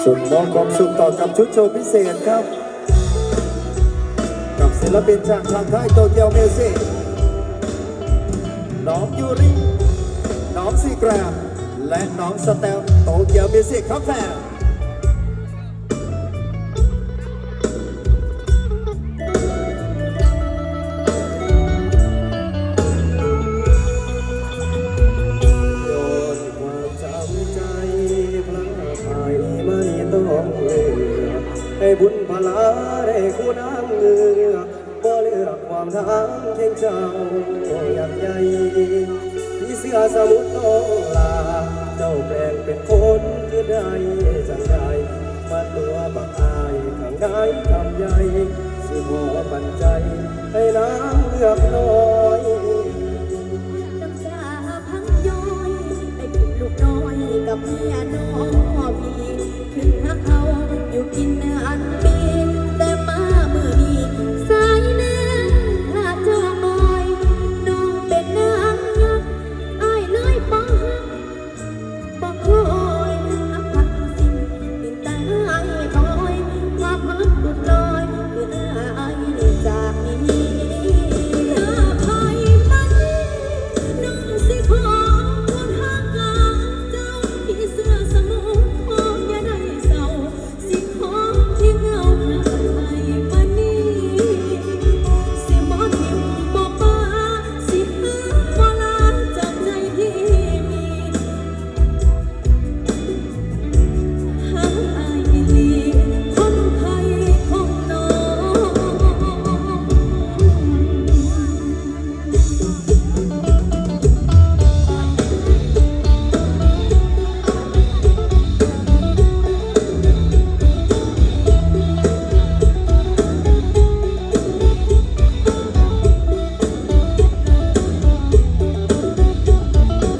ความสุขต่อกับชุดโชว์พิเศษครับ กับศิลปินจากทางค่ายโตเกียวมิวสิกน้องยูริ น้องซีแกรมและน้องสเตลโตเกียวมิวสิกครับแฟน ได้บุญพลาได้คู่น้ำเงือบ่เลือกความทางเคีงเจ้าอยากใหญ่ที่เสื้อสมุทรต้องลา เจ้าแปลงเป็นคนคือได้จังใดมาตัวบักอายข้างได้ทำใหญ่สิบอปันใจให้น้ำเลือกน้อยน้อยได้นลูกน้อยกับเมียน้องพี่ขึ้นหาเขาอยู่กินแ